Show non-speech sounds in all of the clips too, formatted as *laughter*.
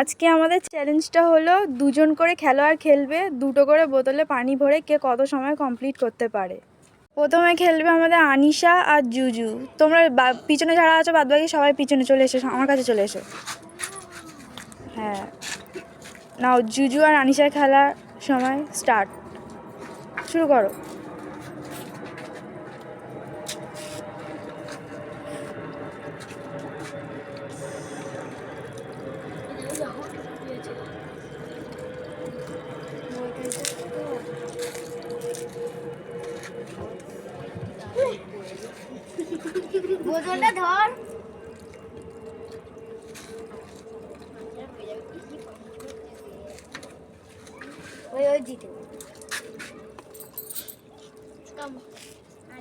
আজকে আমাদের চ্যালেঞ্জটা হলো দুজন করে খেলোয়াড় খেলবে, দুটো করে বোতলে পানি ভরে কে কত সময় কমপ্লিট করতে পারে। প্রথমে খেলবে আমাদের আনিশা আর জুজু। তোমরা পিছনে যারা আছো বাদ বাকি সবাই পিছনে চলে এসো আমার কাছে চলে এসো। হ্যাঁ। নাও, জুজু আর আনিশার খেলার সময় স্টার্ট শুরু করো। বোতলটা ধর। ওই ওই জিতে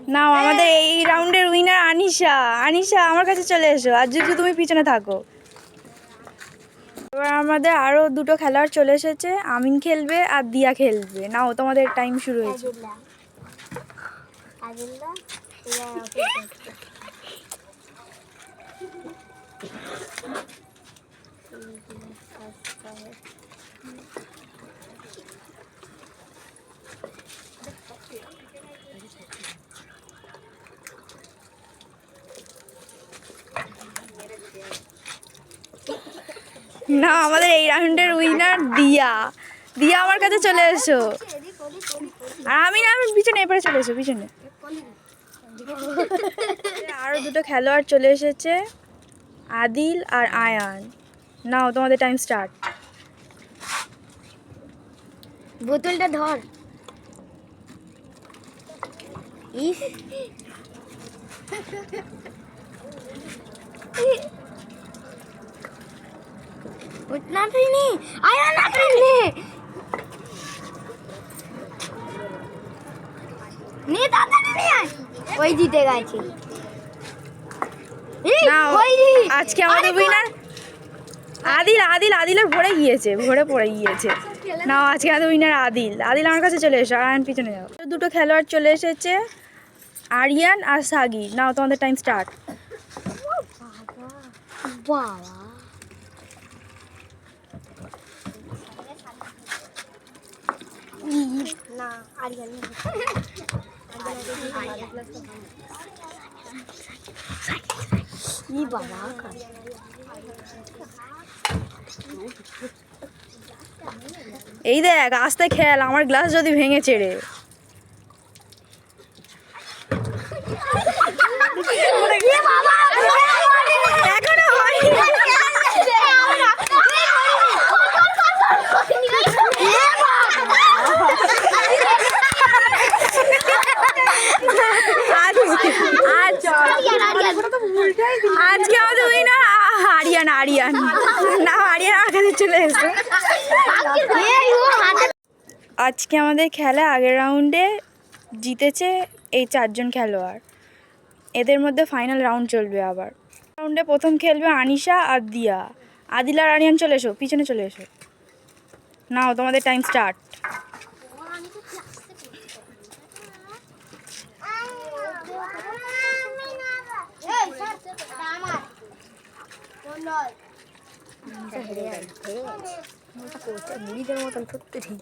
নাও আমাদের এই রাউন্ডের উইনার আনিশা। আনিশা আমার কাছে চলে এসো। আর যদি তুমি পিছনে থাকো। এবার আমাদের আরও দুটো খেলোয়াড় চলে এসেছে। আমিন খেলবে আর দিয়া খেলবে। নাও তোমাদের টাইম শুরু হয়েছে। আদিল্লা। আদিল্লা *laughs* না, আমাদের এই রাউন্ডের উইনার দিয়া। দিয়া আমার কাছে চলে এসো। আর আমি না, আমি পিছনে, এপারে চলে এসো, পিছনে। আরও দুটো খেলোয়াড় চলে এসেছে, আদিল আর আয়ান। নাও, তোমাদের টাইম স্টার্ট বোতলটা ধর। ওই জিতে গেছে। আজকে আমাদের উইনার আদিল আদিল আদিলের ভরে গিয়েছে ভরে পড়ে গিয়েছে। নাও আজকে আমাদের উইনার আদিল। আদিল আমার কাছে চলে এসো আর আয়ন পিছনে যাও দুটো খেলোয়াড় চলে এসেছে আরিয়ান আর সাগি। নাও তোমাদের টাইম স্টার্ট বাবা। না আরিয়ান ই বাবা এই দেখ আস্তে খেল আমার গ্লাস যদি ভেঙে চেড়ে। এখনও আজকে আমাদের উইনার আরিয়ান আরিয়ান। না আরিয়ান কাছে চলে এসো আজকে আমাদের খেলা আগের রাউন্ডে জিতেছে এই চারজন খেলোয়াড়। এদের মধ্যে ফাইনাল রাউন্ড চলবে আবার। রাউন্ডে প্রথম খেলবে আনিশা আর দিয়া। আদিল আর আরিয়ান চলে এসো, পিছনে চলে এসো। নাও, তোমাদের টাইম স্টার্ট মুড়িদের মতন সত্যি ঠিক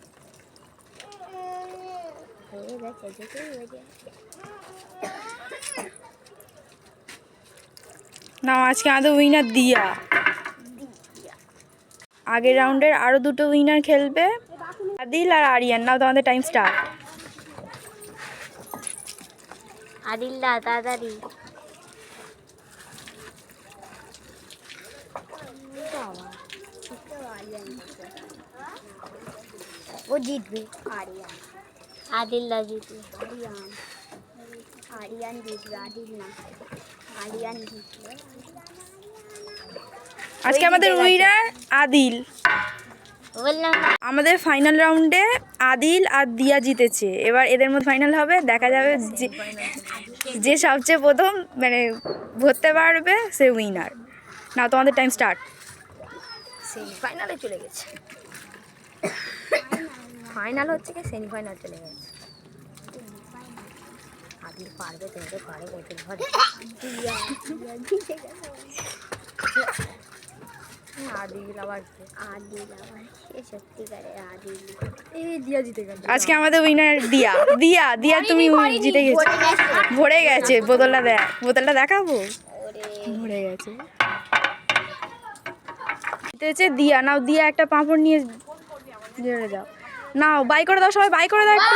নাও আজকে আমাদের উইনার দিয়া। আগের রাউন্ডের আরও দুটো উইনার খেলবে আদিল আর আরিয়ান। নাও তোমাদের টাইম স্টার্ট আদিল্লা তাড়াতাড়ি ও জিতবে। আরিয়ান। আদিল্লা জিতবে। আরিয়ান। আরিয়ান জিতবে আদিল না। আরিয়ান জিতবে। আজকে আমাদের উইনার আদিল। আমাদের ফাইনাল রাউন্ডে আদিল আর দিয়া জিতেছে। এবার এদের মধ্যে ফাইনাল হবে দেখা যাবে যে যে সবচেয়ে প্রথম মানে ভরতে পারবে সে উইনার না তোমাদের টাইম স্টার্ট সেমিফাইনালে চলে গেছে। ফাইনাল হচ্ছে কি? সেমিফাইনাল চলে গেছে। আদিল পারবে তোমাদের পারে বলতে ঘরে। আদিল আবার সে সত্যিকারে আদিল। আজকে আমাদের উইনার দিয়া। দিয়া দিয়া তুমি জিতে গেছো। ভরে গেছে। বোতলটা দেখ বোতলটা দেখাবো? ভরে গেছে। জিতেছে দিয়া। নাও দিয়া একটা পাঁপড় নিয়ে দাও নাও বাই করে দাও সবাই বাই করে দাও একটু।